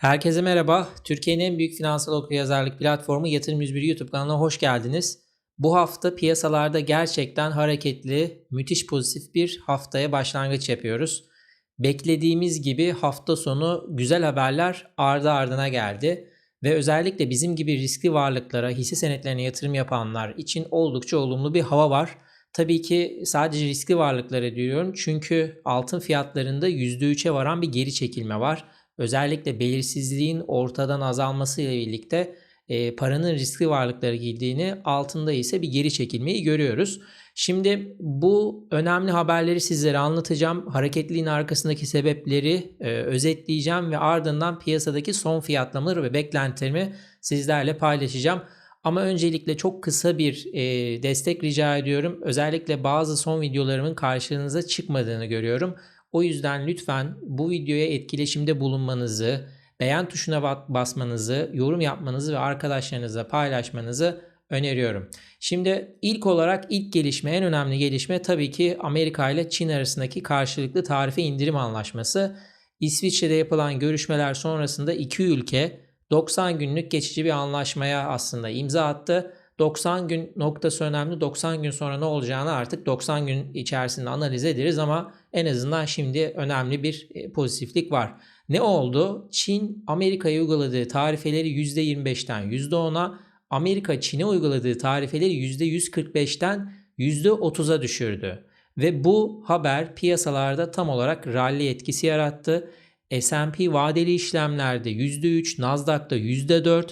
Herkese merhaba. Türkiye'nin en büyük finansal okuryazarlık platformu Yatırım 101 YouTube kanalına hoş geldiniz. Bu hafta piyasalarda gerçekten hareketli, müthiş pozitif bir haftaya başlangıç yapıyoruz. Beklediğimiz gibi hafta sonu güzel haberler ardı ardına geldi ve özellikle bizim gibi riskli varlıklara, hisse senetlerine yatırım yapanlar için oldukça olumlu bir hava var. Tabii ki sadece riskli varlıklara diyorum çünkü altın fiyatlarında %3'e varan bir geri çekilme var özellikle belirsizliğin ortadan azalması ile birlikte e, paranın riskli varlıklara girdiğini altında ise bir geri çekilmeyi görüyoruz. Şimdi bu önemli haberleri sizlere anlatacağım. Hareketliliğin arkasındaki sebepleri e, özetleyeceğim ve ardından piyasadaki son fiyatlamaları ve beklentilerimi sizlerle paylaşacağım. Ama öncelikle çok kısa bir e, destek rica ediyorum. Özellikle bazı son videolarımın karşınıza çıkmadığını görüyorum. O yüzden lütfen bu videoya etkileşimde bulunmanızı, beğen tuşuna basmanızı, yorum yapmanızı ve arkadaşlarınızla paylaşmanızı öneriyorum. Şimdi ilk olarak ilk gelişme, en önemli gelişme tabii ki Amerika ile Çin arasındaki karşılıklı tarife indirim anlaşması. İsviçre'de yapılan görüşmeler sonrasında iki ülke 90 günlük geçici bir anlaşmaya aslında imza attı. 90 gün noktası önemli. 90 gün sonra ne olacağını artık 90 gün içerisinde analiz ederiz ama en azından şimdi önemli bir e, pozitiflik var. Ne oldu? Çin Amerika'ya uyguladığı tarifeleri %25'ten %10'a, Amerika Çin'e uyguladığı tarifeleri %145'ten %30'a düşürdü. Ve bu haber piyasalarda tam olarak rally etkisi yarattı. S&P vadeli işlemlerde %3, Nasdaq'ta %4,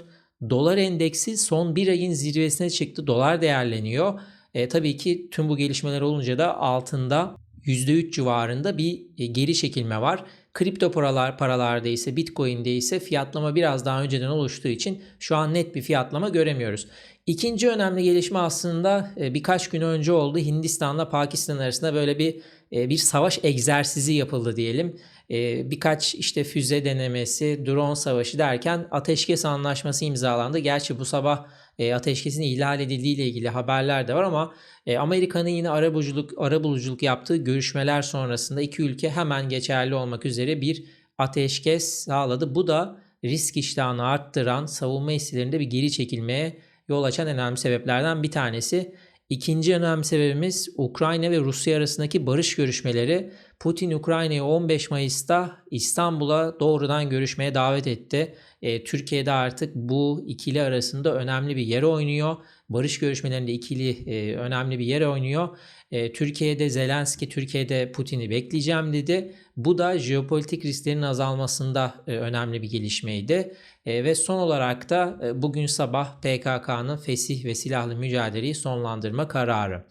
Dolar endeksi son bir ayın zirvesine çıktı. Dolar değerleniyor. E, tabii ki tüm bu gelişmeler olunca da altında %3 civarında bir e, geri çekilme var. Kripto paralar paralarda ise Bitcoin'de ise fiyatlama biraz daha önceden oluştuğu için şu an net bir fiyatlama göremiyoruz. İkinci önemli gelişme aslında e, birkaç gün önce oldu. Hindistan'la Pakistan arasında böyle bir e, bir savaş egzersizi yapıldı diyelim. E, birkaç işte füze denemesi, drone savaşı derken ateşkes anlaşması imzalandı. Gerçi bu sabah ateşkesin ihlal edildiği ile ilgili haberler de var ama Amerika'nın yine arabuluculuk arabuluculuk yaptığı görüşmeler sonrasında iki ülke hemen geçerli olmak üzere bir ateşkes sağladı. Bu da risk iştahını arttıran savunma hisselerinde bir geri çekilmeye yol açan önemli sebeplerden bir tanesi. İkinci önemli sebebimiz Ukrayna ve Rusya arasındaki barış görüşmeleri. Putin Ukrayna'yı 15 Mayıs'ta İstanbul'a doğrudan görüşmeye davet etti. E, Türkiye'de artık bu ikili arasında önemli bir yer oynuyor. Barış görüşmelerinde ikili e, önemli bir yer oynuyor. E, Türkiye'de Zelenski, Türkiye'de Putin'i bekleyeceğim dedi. Bu da jeopolitik risklerin azalmasında e, önemli bir gelişmeydi. E, ve son olarak da e, bugün sabah PKK'nın fesih ve silahlı mücadeleyi sonlandırma kararı.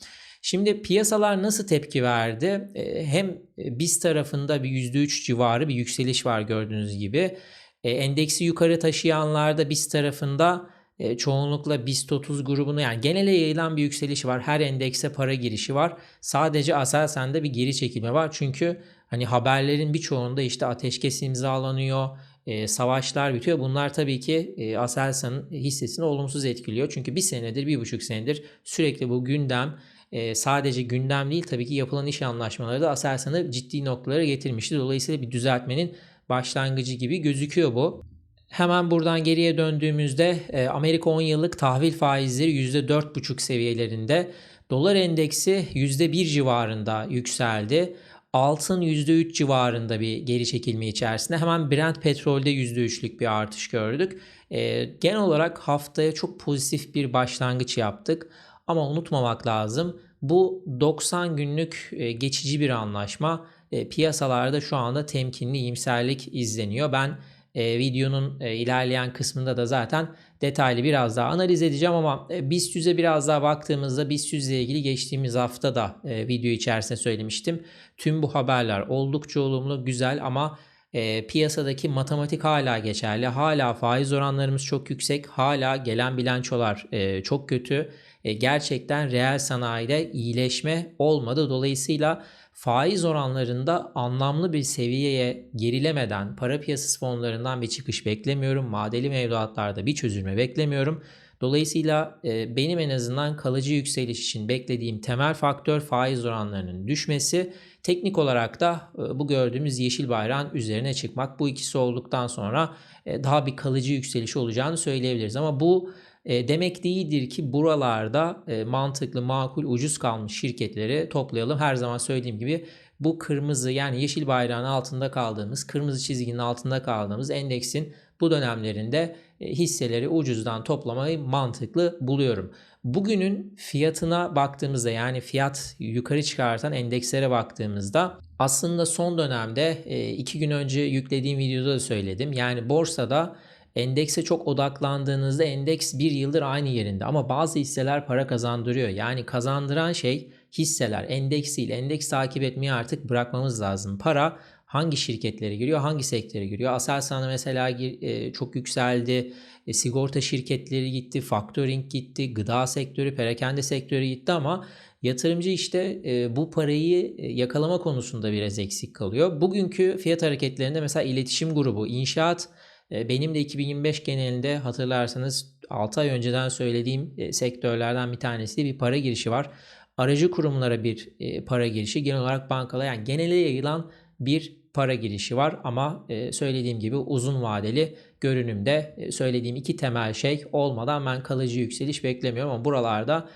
Şimdi piyasalar nasıl tepki verdi? E, hem e, biz tarafında bir %3 civarı bir yükseliş var gördüğünüz gibi. E, endeksi yukarı taşıyanlarda biz tarafında e, çoğunlukla BIST 30 grubunu yani genele yayılan bir yükseliş var. Her endekse para girişi var. Sadece Aselsan'da bir geri çekilme var. Çünkü hani haberlerin birçoğunda işte ateşkes imzalanıyor, e, savaşlar bitiyor. Bunlar tabii ki e, Aselsan'ın hissesini olumsuz etkiliyor. Çünkü bir senedir, bir buçuk senedir sürekli bu gündem e, sadece gündem değil tabii ki yapılan iş anlaşmaları da Aselsan'ı ciddi noktalara getirmişti. Dolayısıyla bir düzeltmenin başlangıcı gibi gözüküyor bu. Hemen buradan geriye döndüğümüzde Amerika 10 yıllık tahvil faizleri %4,5 seviyelerinde. Dolar endeksi %1 civarında yükseldi. Altın %3 civarında bir geri çekilme içerisinde. Hemen Brent petrolde %3'lük bir artış gördük. E, genel olarak haftaya çok pozitif bir başlangıç yaptık. Ama unutmamak lazım. Bu 90 günlük e, geçici bir anlaşma. E, piyasalarda şu anda temkinli iyimserlik izleniyor. Ben e, videonun ilerleyen kısmında da zaten detaylı biraz daha analiz edeceğim ama e, BIST 100'e biraz daha baktığımızda BIST 100 ile ilgili geçtiğimiz hafta da video içerisinde söylemiştim. Tüm bu haberler oldukça olumlu, güzel ama e, piyasadaki matematik hala geçerli. Hala faiz oranlarımız çok yüksek. Hala gelen bilançolar e, çok kötü. E, gerçekten reel sanayide iyileşme olmadı. Dolayısıyla faiz oranlarında anlamlı bir seviyeye gerilemeden para piyasası fonlarından bir çıkış beklemiyorum. Madeli mevduatlarda bir çözülme beklemiyorum. Dolayısıyla e, benim en azından kalıcı yükseliş için beklediğim temel faktör faiz oranlarının düşmesi. Teknik olarak da e, bu gördüğümüz yeşil bayrağın üzerine çıkmak. Bu ikisi olduktan sonra e, daha bir kalıcı yükseliş olacağını söyleyebiliriz. Ama bu e, demek değildir ki buralarda e, mantıklı, makul, ucuz kalmış şirketleri toplayalım. Her zaman söylediğim gibi bu kırmızı yani yeşil bayrağın altında kaldığımız, kırmızı çizginin altında kaldığımız endeksin bu dönemlerinde hisseleri ucuzdan toplamayı mantıklı buluyorum. Bugünün fiyatına baktığımızda yani fiyat yukarı çıkartan endekslere baktığımızda aslında son dönemde iki gün önce yüklediğim videoda da söyledim. Yani borsada endekse çok odaklandığınızda endeks bir yıldır aynı yerinde ama bazı hisseler para kazandırıyor. Yani kazandıran şey hisseler endeks değil. Endeks takip etmeyi artık bırakmamız lazım. Para hangi şirketlere giriyor, hangi sektöre giriyor? Aselsan'a mesela e, çok yükseldi. E, sigorta şirketleri gitti, factoring gitti, gıda sektörü, perakende sektörü gitti ama yatırımcı işte e, bu parayı yakalama konusunda biraz eksik kalıyor. Bugünkü fiyat hareketlerinde mesela iletişim grubu, inşaat e, benim de 2025 genelinde hatırlarsanız 6 ay önceden söylediğim e, sektörlerden bir tanesi bir para girişi var. Aracı kurumlara bir e, para girişi, genel olarak bankalara yani genele yayılan bir para girişi var ama söylediğim gibi uzun vadeli görünümde söylediğim iki temel şey olmadan ben kalıcı yükseliş beklemiyorum ama buralarda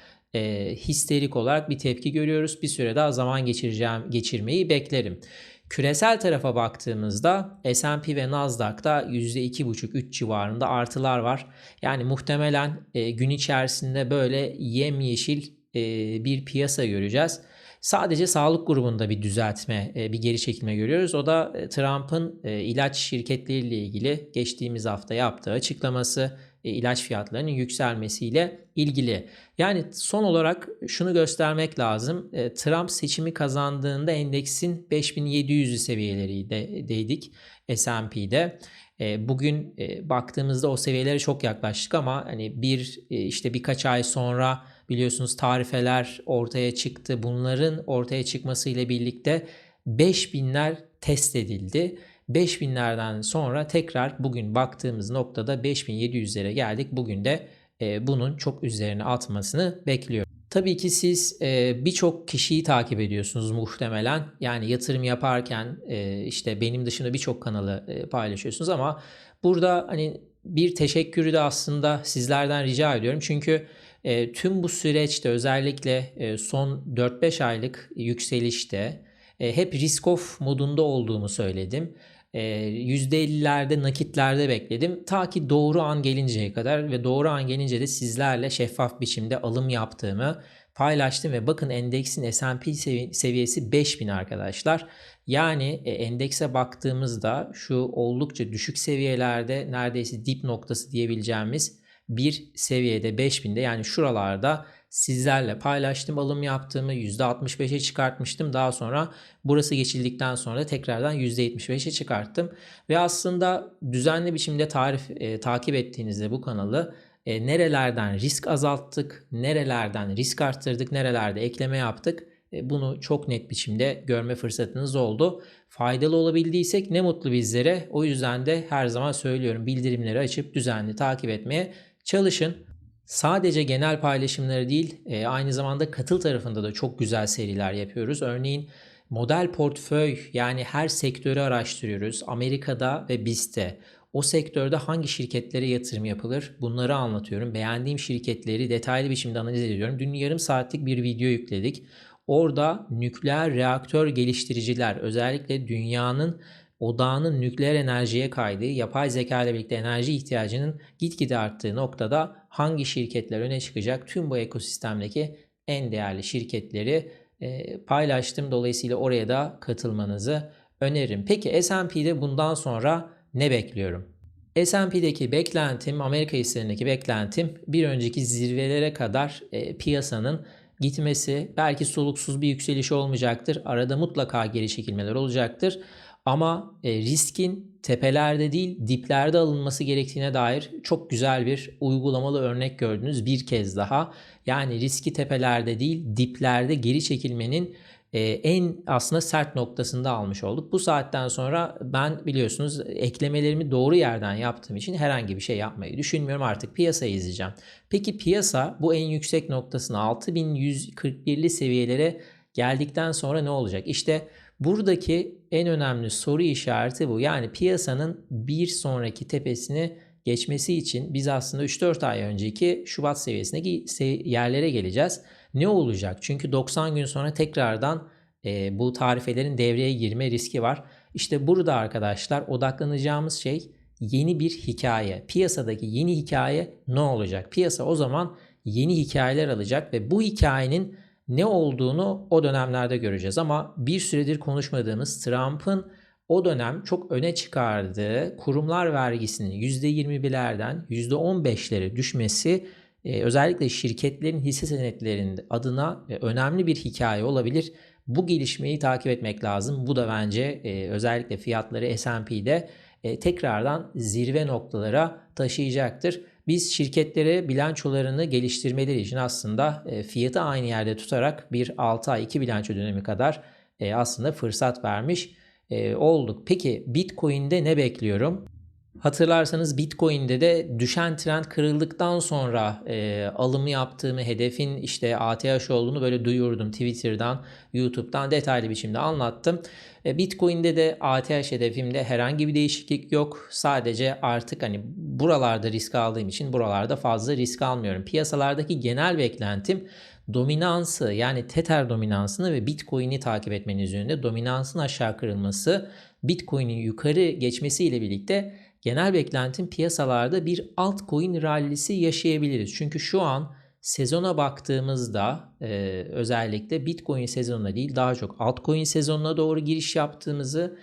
histerik olarak bir tepki görüyoruz. Bir süre daha zaman geçireceğim, geçirmeyi beklerim. Küresel tarafa baktığımızda S&P ve Nasdaq'ta %2,5-3 civarında artılar var. Yani muhtemelen e, gün içerisinde böyle yemyeşil e, bir piyasa göreceğiz. Sadece sağlık grubunda bir düzeltme, e, bir geri çekilme görüyoruz. O da e, Trump'ın e, ilaç şirketleriyle ilgili geçtiğimiz hafta yaptığı açıklaması ilaç fiyatlarının yükselmesiyle ilgili. Yani son olarak şunu göstermek lazım. Trump seçimi kazandığında endeksin 5700'lü seviyeleriydik S&P'de. Bugün baktığımızda o seviyelere çok yaklaştık ama hani bir işte birkaç ay sonra biliyorsunuz tarifeler ortaya çıktı. Bunların ortaya çıkmasıyla birlikte 5000'ler test edildi. 5000'lerden sonra tekrar bugün baktığımız noktada 5700'lere geldik. Bugün de e, bunun çok üzerine atmasını bekliyorum. Tabii ki siz e, birçok kişiyi takip ediyorsunuz muhtemelen. Yani yatırım yaparken e, işte benim dışında birçok kanalı e, paylaşıyorsunuz ama burada hani bir teşekkürü de aslında sizlerden rica ediyorum. Çünkü e, tüm bu süreçte özellikle e, son 4-5 aylık yükselişte e, hep risk off modunda olduğumu söyledim. %50'lerde ee, nakitlerde bekledim. Ta ki doğru an gelinceye kadar ve doğru an gelince de sizlerle şeffaf biçimde alım yaptığımı paylaştım ve bakın endeksin S&P seviyesi 5000 arkadaşlar. Yani e, endekse baktığımızda şu oldukça düşük seviyelerde neredeyse dip noktası diyebileceğimiz bir seviyede 5000'de yani şuralarda sizlerle paylaştım. Alım yaptığımı %65'e çıkartmıştım. Daha sonra burası geçildikten sonra tekrardan %75'e çıkarttım. Ve aslında düzenli biçimde tarif e, takip ettiğinizde bu kanalı e, nerelerden risk azalttık, nerelerden risk arttırdık, nerelerde ekleme yaptık e, bunu çok net biçimde görme fırsatınız oldu. Faydalı olabildiysek ne mutlu bizlere. O yüzden de her zaman söylüyorum bildirimleri açıp düzenli takip etmeye çalışın. Sadece genel paylaşımları değil, e, aynı zamanda katıl tarafında da çok güzel seriler yapıyoruz. Örneğin model portföy yani her sektörü araştırıyoruz. Amerika'da ve BIST'te. O sektörde hangi şirketlere yatırım yapılır? Bunları anlatıyorum. Beğendiğim şirketleri detaylı biçimde analiz ediyorum. Dün yarım saatlik bir video yükledik. Orada nükleer reaktör geliştiriciler özellikle dünyanın odağının nükleer enerjiye kaydığı, yapay zeka ile birlikte enerji ihtiyacının gitgide arttığı noktada hangi şirketler öne çıkacak? Tüm bu ekosistemdeki en değerli şirketleri e, paylaştım. Dolayısıyla oraya da katılmanızı öneririm. Peki S&P'de bundan sonra ne bekliyorum? S&P'deki beklentim, Amerika hisselerindeki beklentim bir önceki zirvelere kadar e, piyasanın gitmesi, belki soluksuz bir yükseliş olmayacaktır. Arada mutlaka geri çekilmeler olacaktır. Ama e, riskin tepelerde değil diplerde alınması gerektiğine dair çok güzel bir uygulamalı örnek gördünüz bir kez daha. Yani riski tepelerde değil diplerde geri çekilmenin e, en aslında sert noktasında almış olduk. Bu saatten sonra ben biliyorsunuz eklemelerimi doğru yerden yaptığım için herhangi bir şey yapmayı düşünmüyorum. Artık piyasayı izleyeceğim. Peki piyasa bu en yüksek noktasına 6141'li seviyelere geldikten sonra ne olacak? İşte buradaki en önemli soru işareti bu. Yani piyasanın bir sonraki tepesini geçmesi için biz aslında 3-4 ay önceki Şubat seviyesindeki yerlere geleceğiz. Ne olacak? Çünkü 90 gün sonra tekrardan e, bu tarifelerin devreye girme riski var. İşte burada arkadaşlar odaklanacağımız şey yeni bir hikaye. Piyasadaki yeni hikaye ne olacak? Piyasa o zaman yeni hikayeler alacak ve bu hikayenin ne olduğunu o dönemlerde göreceğiz. Ama bir süredir konuşmadığımız Trump'ın o dönem çok öne çıkardığı kurumlar vergisinin %21'lerden %15'lere düşmesi e, özellikle şirketlerin hisse senetlerinin adına e, önemli bir hikaye olabilir. Bu gelişmeyi takip etmek lazım. Bu da bence e, özellikle fiyatları S&P'de e, tekrardan zirve noktalara taşıyacaktır. Biz şirketlere bilançolarını geliştirmeleri için aslında e, fiyatı aynı yerde tutarak bir 6 ay 2 bilanço dönemi kadar e, aslında fırsat vermiş e, olduk. Peki Bitcoin'de ne bekliyorum? Hatırlarsanız Bitcoin'de de düşen trend kırıldıktan sonra e, alımı yaptığımı, hedefin işte ATH olduğunu böyle duyurdum Twitter'dan, YouTube'dan detaylı biçimde anlattım. E, Bitcoin'de de ATH hedefimde herhangi bir değişiklik yok. Sadece artık hani buralarda risk aldığım için buralarda fazla risk almıyorum. Piyasalardaki genel beklentim dominansı yani Tether dominansını ve Bitcoin'i takip etmeniz yönünde dominansın aşağı kırılması Bitcoin'in yukarı geçmesiyle birlikte genel beklentim piyasalarda bir altcoin rallisi yaşayabiliriz. Çünkü şu an sezona baktığımızda e, özellikle Bitcoin sezonuna değil daha çok altcoin sezonuna doğru giriş yaptığımızı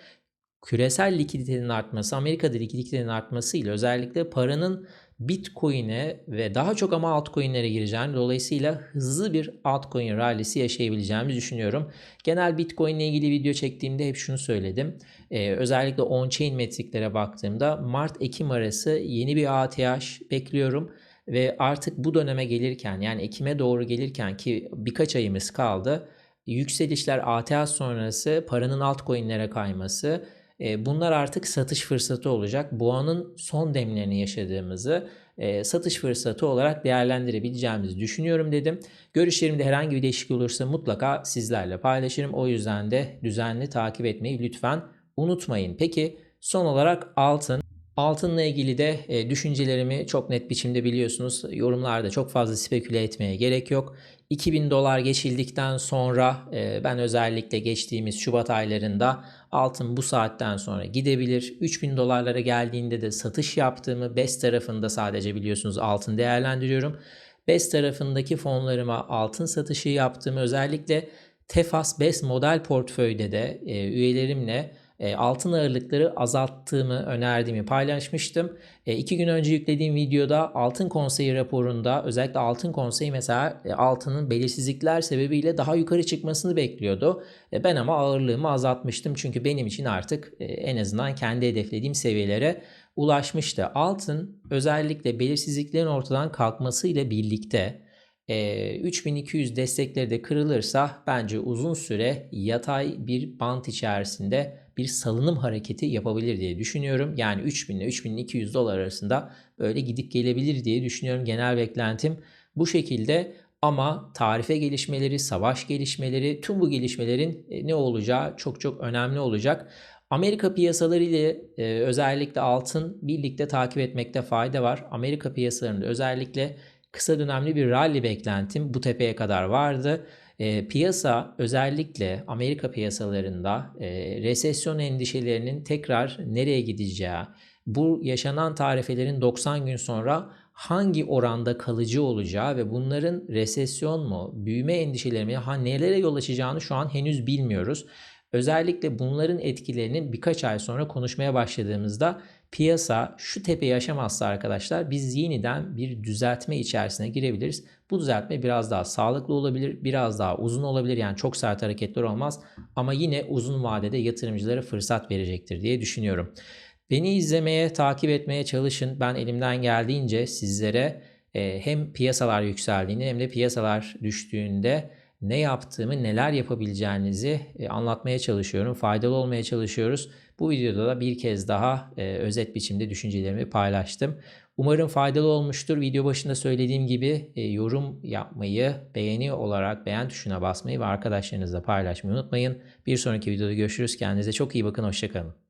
küresel likiditenin artması, Amerika'da likiditenin artması ile özellikle paranın Bitcoin'e ve daha çok ama altcoin'lere gireceğini dolayısıyla hızlı bir altcoin rallisi yaşayabileceğimizi düşünüyorum. Genel Bitcoin ile ilgili video çektiğimde hep şunu söyledim. Ee, özellikle on-chain metriklere baktığımda Mart-Ekim arası yeni bir ATH bekliyorum. Ve artık bu döneme gelirken yani Ekim'e doğru gelirken ki birkaç ayımız kaldı. Yükselişler ATH sonrası paranın altcoin'lere kayması bunlar artık satış fırsatı olacak. Boğanın son demlerini yaşadığımızı satış fırsatı olarak değerlendirebileceğimizi düşünüyorum dedim. Görüşlerimde herhangi bir değişiklik olursa mutlaka sizlerle paylaşırım. O yüzden de düzenli takip etmeyi lütfen unutmayın. Peki son olarak altın. Altınla ilgili de düşüncelerimi çok net biçimde biliyorsunuz. Yorumlarda çok fazla speküle etmeye gerek yok. 2000 dolar geçildikten sonra ben özellikle geçtiğimiz Şubat aylarında altın bu saatten sonra gidebilir. 3000 dolarlara geldiğinde de satış yaptığımı BES tarafında sadece biliyorsunuz altın değerlendiriyorum. BES tarafındaki fonlarıma altın satışı yaptığımı özellikle Tefas BES model portföyde de e, üyelerimle e, altın ağırlıkları azalttığımı önerdiğimi paylaşmıştım. E, iki gün önce yüklediğim videoda altın konseyi raporunda özellikle altın konseyi mesela e, altının belirsizlikler sebebiyle daha yukarı çıkmasını bekliyordu. Ben ama ağırlığımı azaltmıştım çünkü benim için artık en azından kendi hedeflediğim seviyelere ulaşmıştı. Altın özellikle belirsizliklerin ortadan kalkmasıyla birlikte 3200 destekleri de kırılırsa bence uzun süre yatay bir bant içerisinde bir salınım hareketi yapabilir diye düşünüyorum. Yani 3000 ile 3200 dolar arasında böyle gidip gelebilir diye düşünüyorum. Genel beklentim bu şekilde ama tarife gelişmeleri, savaş gelişmeleri, tüm bu gelişmelerin e, ne olacağı çok çok önemli olacak. Amerika piyasaları ile e, özellikle altın birlikte takip etmekte fayda var. Amerika piyasalarında özellikle kısa dönemli bir rally beklentim bu tepeye kadar vardı. E, piyasa özellikle Amerika piyasalarında e, resesyon endişelerinin tekrar nereye gideceği, bu yaşanan tarifelerin 90 gün sonra hangi oranda kalıcı olacağı ve bunların resesyon mu, büyüme endişeleri mi, ha nelere yol açacağını şu an henüz bilmiyoruz. Özellikle bunların etkilerinin birkaç ay sonra konuşmaya başladığımızda piyasa şu tepeyi aşamazsa arkadaşlar biz yeniden bir düzeltme içerisine girebiliriz. Bu düzeltme biraz daha sağlıklı olabilir, biraz daha uzun olabilir. Yani çok sert hareketler olmaz ama yine uzun vadede yatırımcılara fırsat verecektir diye düşünüyorum. Beni izlemeye, takip etmeye çalışın. Ben elimden geldiğince sizlere hem piyasalar yükseldiğini hem de piyasalar düştüğünde ne yaptığımı, neler yapabileceğinizi e, anlatmaya çalışıyorum. Faydalı olmaya çalışıyoruz. Bu videoda da bir kez daha e, özet biçimde düşüncelerimi paylaştım. Umarım faydalı olmuştur. Video başında söylediğim gibi e, yorum yapmayı, beğeni olarak beğen tuşuna basmayı ve arkadaşlarınızla paylaşmayı unutmayın. Bir sonraki videoda görüşürüz. Kendinize çok iyi bakın. Hoşçakalın.